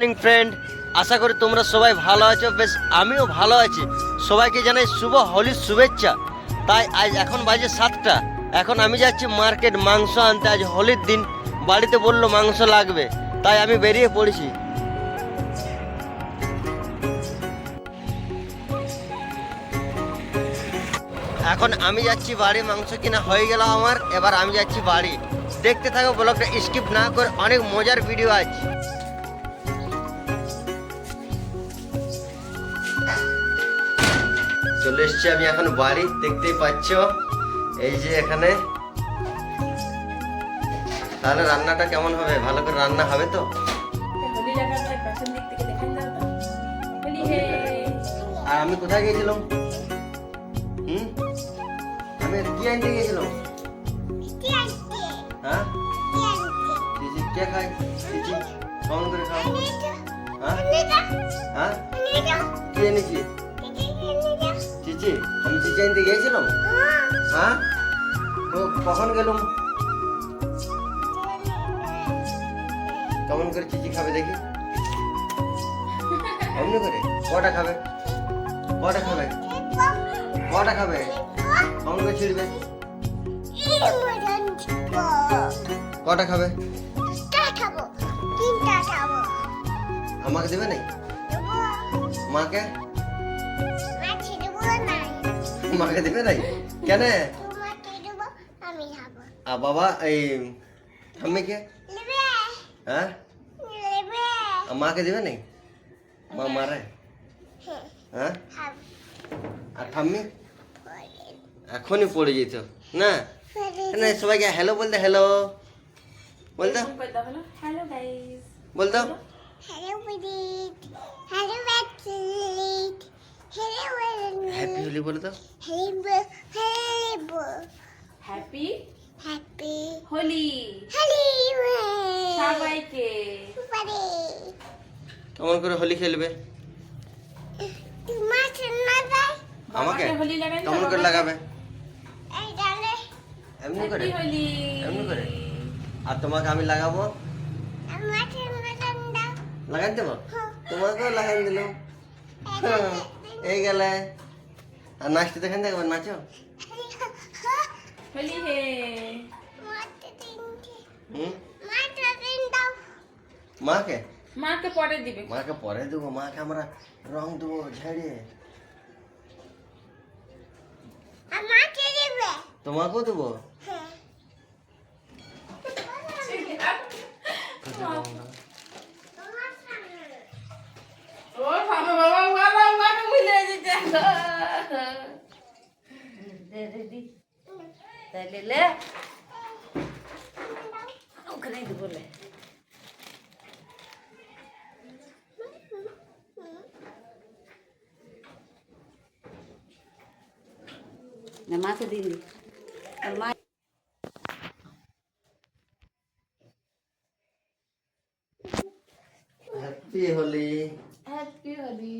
Morning friend আশা করি তোমরা সবাই ভালো আছো। বেশ, আমিও ভালো আছি। সবাইকে জানাই শুভ হোলির শুভেচ্ছা। তাই আজ এখন বাজে সাতটা। এখন আমি যাচ্ছি মার্কেট মাংস আনতে। আজ হোলির দিন। বাড়িতে বলল মাংস লাগবে। তাই আমি বেরিয়ে পড়েছি। এখন আমি যাচ্ছি বাড়ি। মাংস কিনা হয়ে গেল আমার। এবার আমি যাচ্ছি বাড়ি। দেখতে থাকো ব্লগটা স্কিপ না করে। অনেক মজার ভিডিও আছে চলে এসছি, আমি এখন বাড়ি, দেখতেই পাচ্ছ। এই যে এখানে। তাহলে রান্নাটা কেমন হবে? ভালো করে রান্না হবে তো? আর আমি কোথায় গিয়েছিলাম? হুম? আমি কি আনতে গিয়েছিলাম? হ্যাঁ? কেমন করে খাও হ্যাঁ? হ্যাঁ? কি এনেছি আমি চিচি আনতে গিয়েছিলাম? হ্যাঁ? তো কখন গেলুম? কেমন করে চিচি খাবে দেখি? এমনি করে? কটা খাবে? কটা খাবে? কটা খাবে? কেমন করে ছিড়বে? কটা খাবে? আমাকে দেবে নাই মাকে? মাকে দেবে নাই? কেন? আমি খাব আর বাবা, এই ঠাম্মিকে নেবে হ্যাঁ? নেবে আর মাকে দেবে নাই? মা মারে? হ্যাঁ? হ্যাঁ খাব আর ঠাম্মি? এখনই পড়ে যেত, না? না, সবাইকে হ্যালো বলতে হ্যালো বলতো এরকম করে দাও হলো হ্যালো গাইস বলতো hello Bidit hello backlit hello happy Holi বলে হ্যালো হ্যাপি হ্যাপি হোলি সবাইকে। কেমন করে হোলি খেলবে? আমাকে? কেমন করে লাগাবে? এই ডালে এমনি করে? এমনি করে? আর তোমাকে আমি লাগাবো? দাও লাগাই দেবো? তোমাকেও লাগাই দিলাম হ্যাঁ, এই গেলে। আর নাচতে দেখেন দেখো নাচো। হোলি হে। মাকে মাকে? পরে দিবে। মাকে পরে দেবো মাকে আমরা রং দেবো ঝেড়ে। তোমাকেও দেবো? হ্যাঁ। তাহলে লে ওখানে দিব লে না মাকে দিন দি আর মা হ্যাপি হোলি হ্যাপি হোলি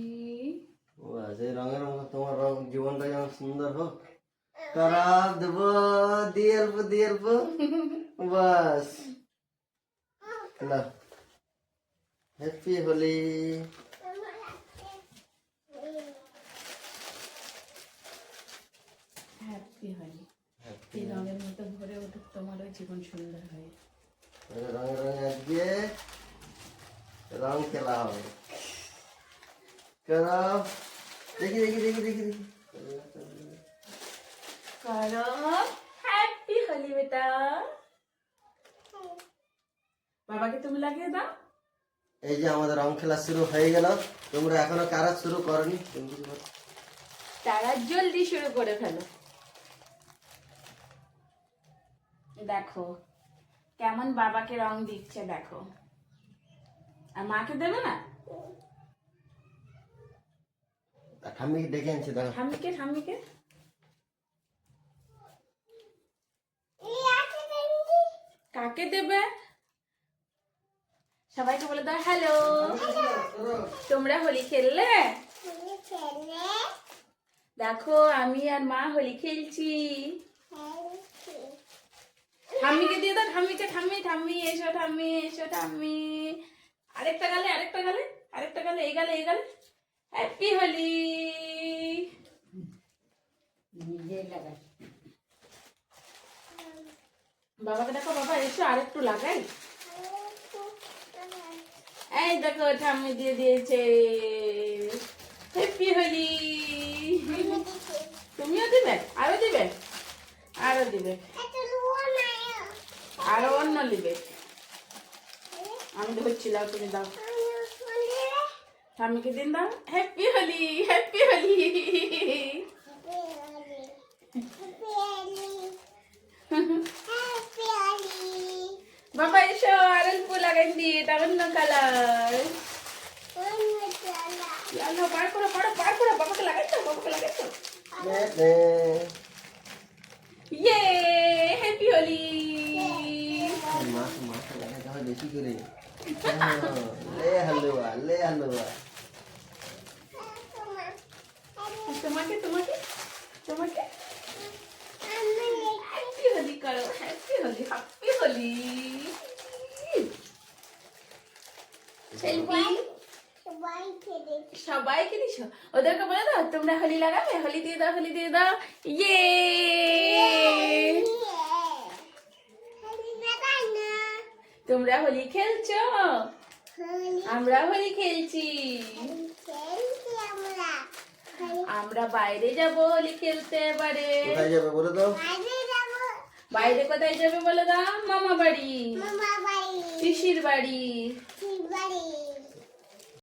বাস এই রঙের মতো তোমার রং জীবনটা যেন সুন্দর হোক খারাপ দেব দিয়ে অল্প দিয়ে অল্প বাস হ্যাপি হোলি হ্যাপি হোলি এই রঙের মতো ভরে উঠুক তোমারও জীবন সুন্দর হয়। রঙে রঙে আজকে রং খেলা হবে। খারাপ দেখি দেখি দেখি দেখি দেখি। করো হ্যাপি হোলি বেটা। বাবাকে তুমি লাগিয়ে দাও। এই যে আমাদের রং খেলা শুরু হয়ে গেল। তোমরা এখনও কারা শুরু করনি? তারা জলদি শুরু করে ফেলো। দেখো কেমন বাবাকে রং দিচ্ছে দেখো। আর মাকে দেবে না? ঠাম্মিকে ডেকে আনছি দেখো ঠাম্মিকে ঠাম্মিকে এই আছে তিনটে কাকে দেবে? সবাইকে বলে দাও হ্যালো তোমরা হোলি খেললে? দেখো, আমি আর মা হোলি খেলছি। ঠাম্মিকে দিয়ে দাও ঠাম্মিকে ঠাম্মি ঠাম্মি, এসো ঠাম্মি এসো, ঠাম্মি। আরেকটা গালে আরেকটা গালে গেলে, এই গেলে হ্যাপি হোলি বাবাকে দেখো, বাবা, এসো আরেকটু লাগাই। এই দেখো ঠাম্মি দিয়ে দিয়েছে। হ্যাপি হোলি তুমিও দিবে? আরও দিবে? আরও দিবে। আরও অন্য দিবে আমি ধরছিলাম তুমি দাও। ঠাম্মিকে দিন দাও। হ্যাপি হোলি হ্যাপি হোলি বাবা এসো আর অল্প লাগাই দিয়ে এটা অন্য কালার লালো পার করো পারো পার করো বাবাকে লাগাই তো বাবাকে লাগাই তো। ইয়ে হ্যাপি হোলি মাছ মাছ লাগাতে হয় বেশি করে। লে হালুয়া লে হালুয়া। তোমাকে তোমাকে তোমাকে। হ্যাপি হোলি করো হ্যাপি হোলি হ্যাপি হোলি সবাইকে দিছো? ওদেরকে বলে দাও তোমরা হোলি লাগাবে? হোলি দিয়ে দাও হোলি দিয়ে দাও। ইয়ে! তোমরা হোলি খেলছো? আমরা হোলি খেলছি। আমরা বাইরে যাব হোলি খেলতে এবারে। কোথায় যাবে বলে তো বাইরে কোথায় যাবে বলে দাও? মামা বাড়ি পিসির বাড়ি। বাড়ি।